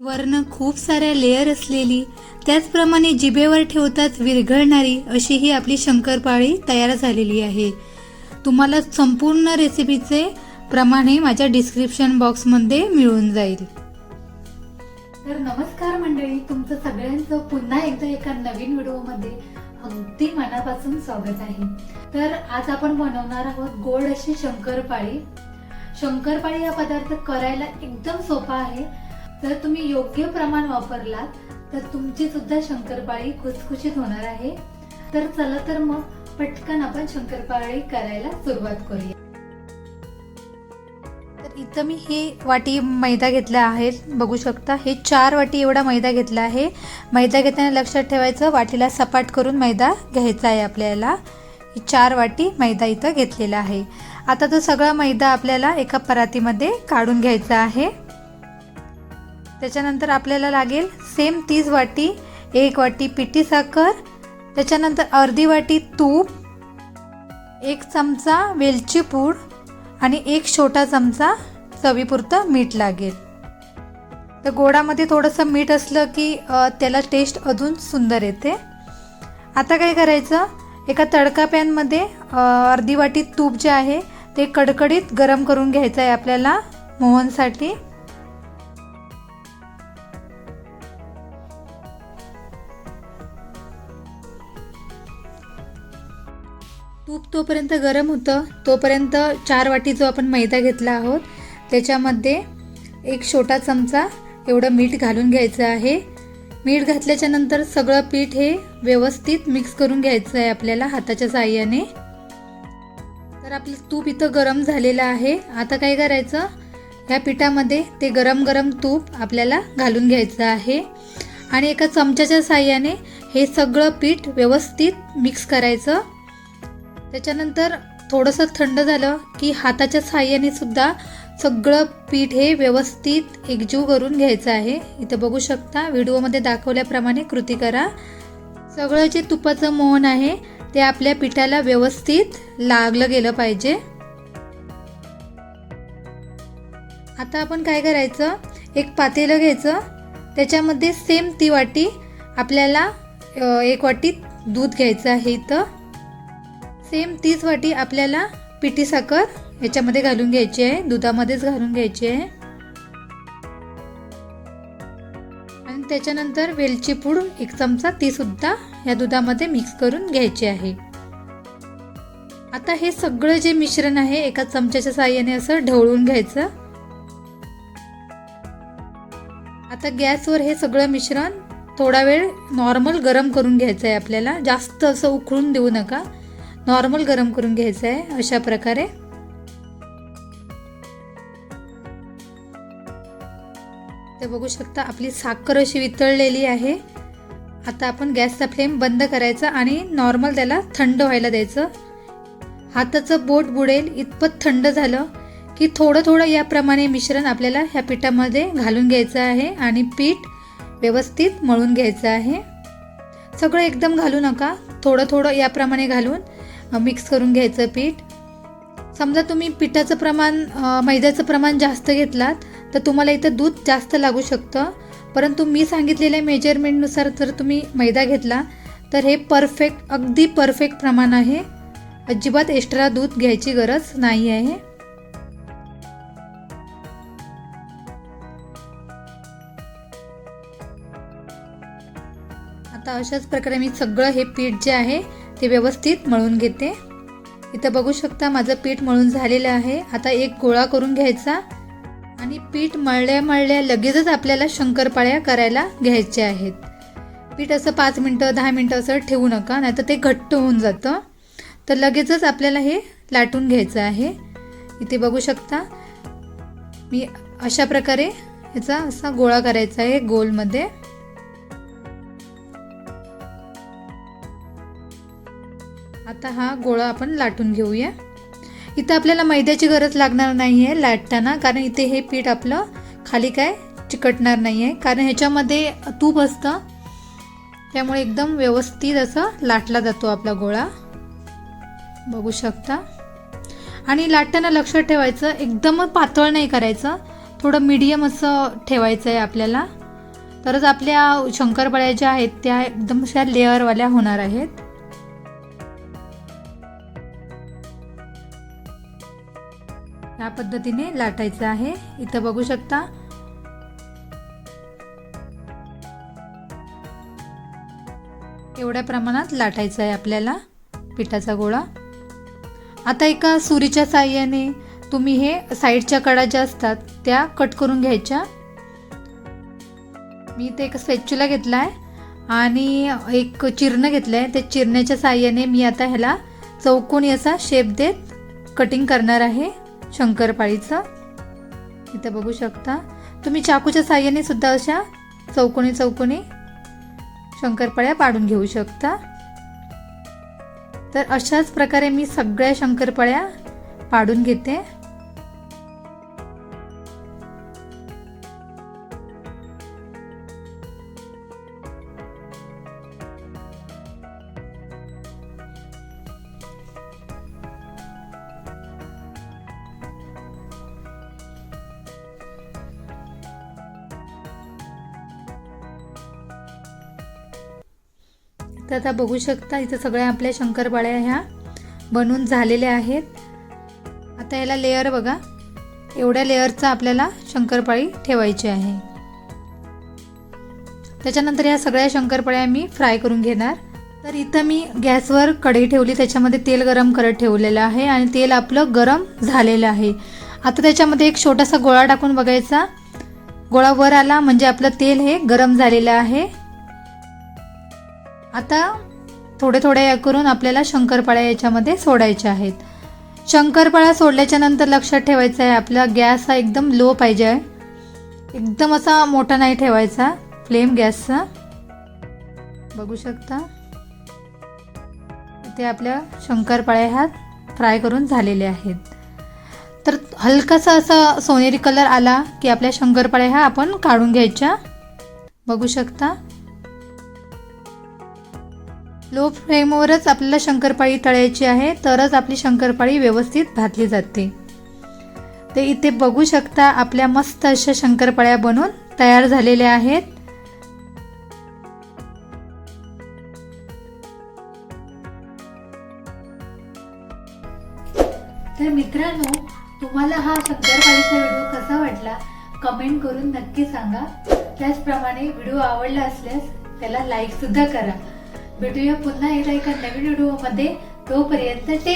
वर्ण खूप साऱ्या लेअर असलेली त्याचप्रमाणे जिभेवर ठेवताच विरघळणारी अशी ही आपली शंकरपाळी तयार झालेली आहे. तुम्हाला संपूर्ण रेसिपीचे प्रमाणे माझ्या डिस्क्रिप्शन बॉक्समध्ये मिळून जाईल. तर नमस्कार मंडळी तुमचं सगळ्यांचं पुन्हा एकदा एका नवीन व्हिडिओमध्ये अगदी मनापासून स्वागत आहे. तर आज आपण बनवणार आहोत गोड अशी शंकरपाळी. शंकरपाळी हा पदार्थ करायला एकदम सोपा आहे. जर तुम्ही योग्य प्रमाण वापरलात तर तुमची सुद्धा शंकरपाळी खुसखुशीत होणार आहे. तर चला तर मग पटकन आपण शंकरपाळी करायला सुरुवात करूया. तर इथं मी हे वाटी मैदा घेतला आहे. बघू शकता हे चार वाटी एवढा मैदा घेतला आहे. मैदा घेताना लक्षात ठेवायचं वाटीला सपाट करून मैदा घ्यायचा आहे आपल्याला. चार वाटी मैदा इथं घेतलेला आहे. आता तो सगळा मैदा आपल्याला एका परातीमध्ये काढून घ्यायचा आहे. त्याच्यानंतर आपल्याला लागेल सेम तीस वाटी एक वाटी पिठी साखर त्याच्यानंतर अर्धी वाटी तूप एक चमचा वेलची पूड आणि एक छोटा चमचा चवीपुरतं मीठ लागेल. तर गोडामध्ये थोडंसं मीठ असलं की त्याला टेस्ट अजून सुंदर येते. आता काय करायचं? एका तडका पॅनमध्ये अर्धी वाटी तूप जे आहे ते कडकडीत गरम करून घ्यायचं आहे आपल्याला मोहनसाठी. तूप तोपर्यंत गरम होतं तोपर्यंत चार वाटी जो आपण मैदा घेतला आहोत त्याच्यामध्ये एक छोटा चमचा एवढं मीठ घालून घ्यायचं आहे. मीठ घातल्याच्या नंतर सगळं पीठ हे व्यवस्थित मिक्स करून घ्यायचं आहे आपल्याला हाताच्या साह्याने. तर आपलं तूप इथं गरम झालेलं आहे. आता काय करायचं? ह्या पिठामध्ये ते गरम गरम तूप आपल्याला घालून घ्यायचं आहे. आणि एका चमच्याच्या साह्याने हे सगळं पीठ व्यवस्थित मिक्स करायचं. त्याच्यानंतर थोडंसं थंड झालं की हाताच्या साह्याने सुद्धा सगळं पीठ हे व्यवस्थित एकजीव करून घ्यायचं आहे. इथं बघू शकता व्हिडिओमध्ये दाखवल्याप्रमाणे कृती करा. सगळं जे तुपाचं मोहन आहे ते आपल्या पिठाला व्यवस्थित लागलं गेलं पाहिजे. आता आपण काय करायचं? एक पातेलं घ्यायचं. त्याच्यामध्ये सेम ती वाटी आपल्याला एक वाटी दूध घ्यायचं आहे इथं. सेम तीच वाटी आपल्याला पिठी साखर याच्यामध्ये घालून घ्यायची आहे दुधामध्येच घालून घ्यायची आहे. आणि त्याच्यानंतर वेलची पूड एक चमचा ती सुद्धा या दुधामध्ये मिक्स करून घ्यायची आहे. आता हे सगळं जे मिश्रण आहे एका चमच्याच्या साह्याने असं ढवळून घ्यायचं. आता गॅसवर हे सगळं मिश्रण थोडा वेळ नॉर्मल गरम करून घ्यायचं आहे आपल्याला. जास्त असं उकळून देऊ नका. नॉर्मल गरम करून घ्यायचं आहे अशा प्रकारे. ते बघू शकता आपली साखर अशी वितळलेली आहे. आता आपण गॅसचा फ्लेम बंद करायचा आणि नॉर्मल त्याला थंड व्हायला द्यायचं. हाताचं बोट बुडेल इतपत थंड झालं की थोडं थोडं याप्रमाणे मिश्रण आपल्याला ह्या पिठामध्ये घालून घ्यायचं आहे आणि पीठ व्यवस्थित मळून घ्यायचं आहे. सगळं एकदम घालू नका थोडं थोडं याप्रमाणे घालून. मिक्स करून घ्यायचं पीठ. समजा तुम्ही पिठाचं प्रमाण मैद्याचं प्रमाण जास्त घेतलात तर तुम्हाला इथं दूध जास्त लागू शकतं. परंतु मी सांगितलेल्या मेजरमेंटनुसार जर तुम्ही मैदा घेतला तर हे परफेक्ट अगदी परफेक्ट प्रमाण आहे. अजिबात एक्स्ट्रा दूध घ्यायची गरज नाही आहे. आता अशाच प्रकारे मी सगळं हे पीठ जे आहे ते व्यवस्थित मळून घेते. इथं बघू शकता माझं पीठ मळून झालेलं आहे. आता एक गोळा करून घ्यायचा आणि पीठ मळल्या मळल्या लगेचच आपल्याला शंकरपाळ्या करायला घ्यायच्या आहेत. पीठ असं पाच मिनटं दहा मिनटं असं ठेवू नका नाहीतर ते घट्ट होऊन जातं. तर लगेचच आपल्याला हे लाटून घ्यायचं आहे. इथे बघू शकता मी अशा प्रकारे ह्याचा असा गोळा करायचा आहे गोलमध्ये. आता हा गोळा आपण लाटून घेऊया. इथं आपल्याला मैद्याची गरज लागणार नाही आहे लाटताना कारण इथे हे पीठ आपलं खाली काय चिकटणार नाही आहे कारण ह्याच्यामध्ये तूप असतं त्यामुळे एकदम व्यवस्थित असं लाटला जातो आपला गोळा. बघू शकता. आणि लाटताना लक्षात ठेवायचं एकदम पातळ नाही करायचं थोडं मीडियम असं ठेवायचं आहे आपल्याला. तरच आपल्या शंकरपाळ्या ज्या आहेत त्या एकदम अशा लेअरवाल्या होणार आहेत. या पद्धतीने लाटायचं आहे. इथं बघू शकता. एवढ्या प्रमाणात लाटायचं आहे आपल्याला पिठाचा गोळा. आता एका सुरीच्या साह्याने तुम्ही हे साईडच्या कडा ज्या असतात त्या कट करून घ्यायच्या. मी इथे एक स्वेच्छूला घेतला आहे आणि एक चिरणं घेतलं आहे त्या चिरण्याच्या साह्याने मी आता ह्याला चौकोनी असा शेप देत कटिंग करणार आहे. शंकरपाळीचं. इथं बघू शकता. तुम्ही चाकूच्या साह्याने सुद्धा अशा चौकोनी चौकोनी शंकरपाळ्या पाडून घेऊ शकता. तर अशाच प्रकारे मी सगळ्या शंकरपाळ्या पाडून घेते. तर आता बघू शकता इथं सगळ्या आपल्या शंकरपाळ्या ह्या बनून झालेल्या आहेत. आता याला लेअर बघा. एवढ्या लेअरचा आपल्याला शंकरपाळी ठेवायची आहे. त्याच्यानंतर या सगळ्या शंकरपाळ्या मी फ्राय करून घेणार. तर इथं मी गॅसवर कढई ठेवली त्याच्यामध्ये तेल गरम करत ठेवलेलं आहे आणि तेल आपलं गरम झालेलं आहे. आता त्याच्यामध्ये एक छोटासा गोळा टाकून बघायचा. गोळा वर आला म्हणजे आपलं तेल हे गरम झालेलं आहे. आता थोडे थोडे हे करून आपल्याला शंकरपाळ्या याच्यामध्ये सोडायच्या आहेत. शंकरपाळा सोडल्याच्या नंतर लक्षात ठेवायचं आहे आपला गॅस हा एकदम लो पाहिजे आहे. एकदम असा मोठा नाही ठेवायचा फ्लेम गॅसचा. बघू शकता? ते आपल्या शंकरपाळ्या ह्या फ्राय करून झालेले आहेत. तर हलकासा असा सोनेरी कलर आला की आपल्या शंकरपाळ्या ह्या आपण काढून घ्यायच्या. बघू शकता? लो फ्लेमवरच आपल्याला शंकरपाळी तळायची आहे तरच आपली शंकरपाळी व्यवस्थित भाजली जाते. ते इथे बघू शकता आपल्या मस्त अशा शंकरपाळ्या बनून तयार झालेल्या आहेत. तर मित्रांनो तुम्हाला हा शंकरपाळीचा व्हिडिओ कसा वाटला कमेंट करून नक्की सांगा. त्याचप्रमाणे व्हिडिओ आवडला असल्यास त्याला लाईक सुद्धा करा. भेटूया पुन्हा एकदा एका नवीन व्हिडिओमध्ये. तोपर्यंत